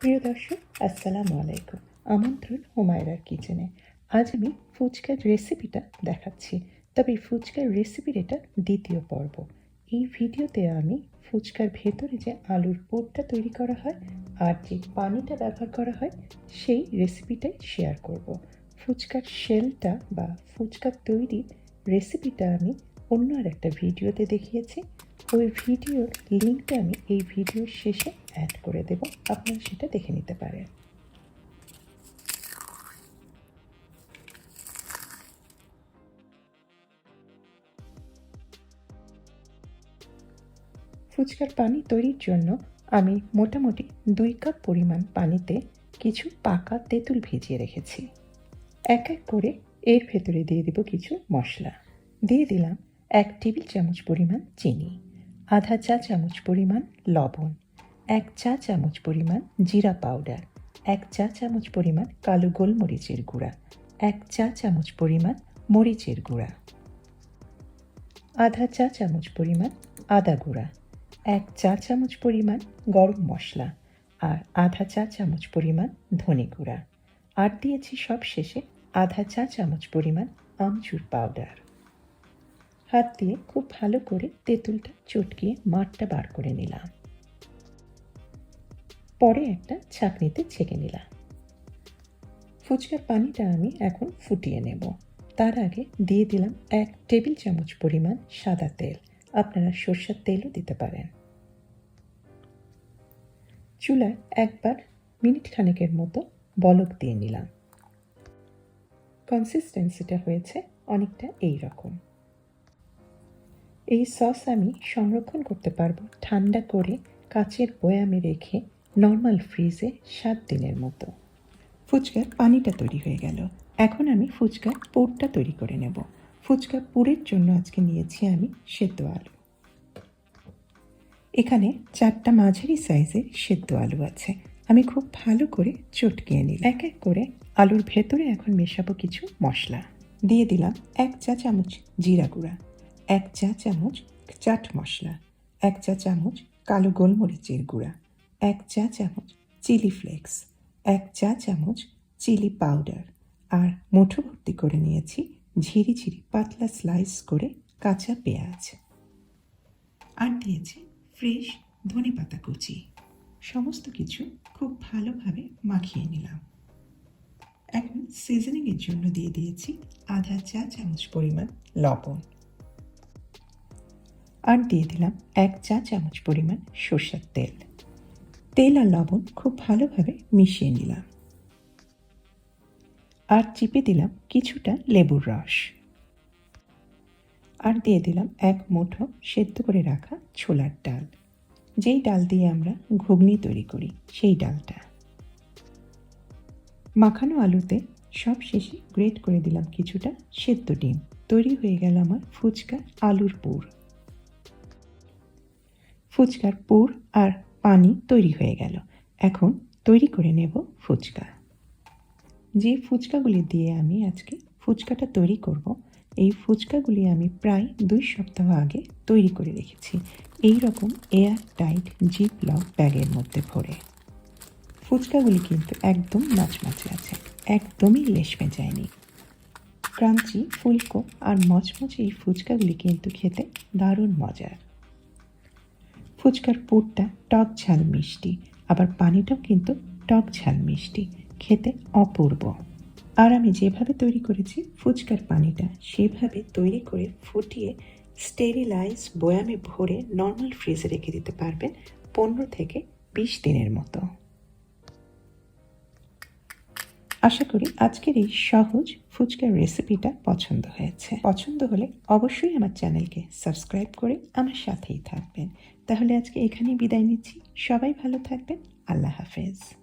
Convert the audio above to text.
প্রিয় দর্শক, আসসালামু আলাইকুম। আমন্ত্রণ হুমায়রার কিচেনে। আজ আমি ফুচকার রেসিপিটা দেখাচ্ছি। তবে ফুচকার রেসিপির এটা দ্বিতীয় পর্ব। এই ভিডিওতে আমি ফুচকার ভেতরে যে আলুর পুরটা তৈরি করা হয় আর যে পানিটা ব্যবহার করা হয়, সেই রেসিপিটাই শেয়ার করব। ফুচকার শেলটা বা ফুচকার তৈরি রেসিপিটা আমি অন্য আর একটা ভিডিওতে দেখিয়েছি। ওই ভিডিওর লিঙ্কটা আমি এই ভিডিওর শেষে অ্যাড করে দেব। আপনারা সেটা দেখে নিতে পারেন। ফুচকার পানি তৈরির জন্য আমি মোটামুটি দুই কাপ পরিমাণ পানিতে কিছু পাকা তেঁতুল ভিজিয়ে রেখেছি। এক এক করে এর ভেতরে দিয়ে দেব কিছু মশলা। দিয়ে দিলাম এক টেবিল চামচ পরিমাণ চিনি, আধা চা চামচ পরিমাণ লবণ এক চা চামচ পরিমাণ জিরা পাউডার, এক চা চামচ পরিমাণ কালো গোলমরিচের গুঁড়া, এক চা চামচ পরিমাণ মরিচের গুঁড়া, আধা চা চামচ পরিমাণ আদা গুঁড়া, এক চা চামচ পরিমাণ গরম মশলা আর আধা চা চামচ পরিমাণ ধনে গুঁড়া আর দিয়েছি সব শেষে আধা চা চামচ পরিমাণ আমচুর পাউডার। হাত দিয়ে খুব ভালো করে তেঁতুলটা চটকিয়ে মাঠটা বার করে নিলাম। পরে একটা ছাঁকনিতে ছেঁকে নিলাম। ফুচকার পানিটা আমি এখন ফুটিয়ে নেব। তার আগে দিয়ে দিলাম এক টেবিল চামচ পরিমাণ সাদা তেল। আপনারা সর্ষের তেলও দিতে পারেন। চুলায় একবার মিনিট খানেকের মতো বলক দিয়ে নিলাম। কনসিস্টেন্সিটা হয়েছে অনেকটা এই রকম এই সস আমি সংরক্ষণ করতে পারব ঠান্ডা করে কাচের বয়ামে রেখে নর্মাল ফ্রিজে সাত দিনের মতো। ফুচকার পানিটা তৈরি হয়ে গেল। এখন আমি ফুচকার পুরটা তৈরি করে নেব। ফুচকা পুরের জন্য আজকে নিয়েছি আমি সেদ্ধ আলু। এখানে চারটা মাঝারি সাইজের সেদ্ধ আলু আছে। আমি খুব ভালো করে চটকিয়ে নিই এক এক করে আলুর ভেতরে এখন মেশাবো কিছু মশলা। দিয়ে দিলাম এক চা চামচ জিরা গুঁড়া, এক চা চামচ চাট মশলা, এক চা চামচ কালো গোলমরিচের গুঁড়া এক চা চামচ চিলি ফ্লেক্স, এক চা চামচ চিলি পাউডার আর মুঠো ভর্তি করে নিয়েছি ঝিরি ঝিরি পাতলা স্লাইস করে কাঁচা পেঁয়াজ। আর দিয়েছি ফ্রেশ ধনে পাতা কুচি। সমস্ত কিছু খুব ভালোভাবে মাখিয়ে নিলাম। এখন সিজনিংয়ের জন্য দিয়ে দিয়েছি আধা চা চামচ পরিমাণ লবণ। আর দিয়ে দিলাম এক চা চামচ পরিমাণ সর্ষের তেল। তেল আর লবণ খুব ভালোভাবে মিশিয়ে নিলাম। আর চিপে দিলাম কিছুটা লেবুর রস। আর দিয়ে দিলাম এক মুঠো সেদ্ধ করে রাখা ছোলার ডাল। যেই ডাল দিয়ে আমরা ঘুগনি তৈরি করি, সেই ডালটা। মাখানো আলুতে সব শেষে গ্রেট করে দিলাম কিছুটা সেদ্ধ ডিম। তৈরি হয়ে গেল আমার ফুচকা আলুর পুর। ফুচকার পুর আর পানি তৈরি হয়ে গেল। এখন তৈরি করে নেব ফুচকা। যে ফুচকাগুলি দিয়ে আমি আজকে ফুচকাটা তৈরি করব, এই ফুচকাগুলি আমি প্রায় দুই সপ্তাহ আগে তৈরি করে রেখেছি। এই রকম এয়ার টাইট জিপ লক ব্যাগের মধ্যে ভরে। ফুচকাগুলি কিন্তু একদম মাছমাছে আছে, একদমই লেশমে যায়নি ক্রাঞ্চি, ফুলকো আর মচমচে এই ফুচকাগুলি কিন্তু খেতে দারুণ মজার। ফুচকার পুরটা টক ঝাল মিষ্টি, আবার পানিটাও কিন্তু টক ঝাল মিষ্টি, খেতে অপূর্ব। আর আমি যেভাবে তৈরি করেছি ফুচকার পানিটা, সেভাবে তৈরি করে ফুটিয়ে স্টেরিলাইজ বয়ামে ভরে নর্মাল ফ্রিজে রেখে দিতে পারবেন পনেরো থেকে বিশ দিনের মতো। আশা করি আজকের এই সহজ ফুচকার রেসিপিটা পছন্দ হয়েছে। পছন্দ হলে অবশ্যই আমার চ্যানেলকে সাবস্ক্রাইব করে আমার সাথেই থাকবেন। তাহলে আজকে এখানেই বিদায় নিচ্ছি। সবাই ভালো থাকবেন। আল্লাহ হাফেজ।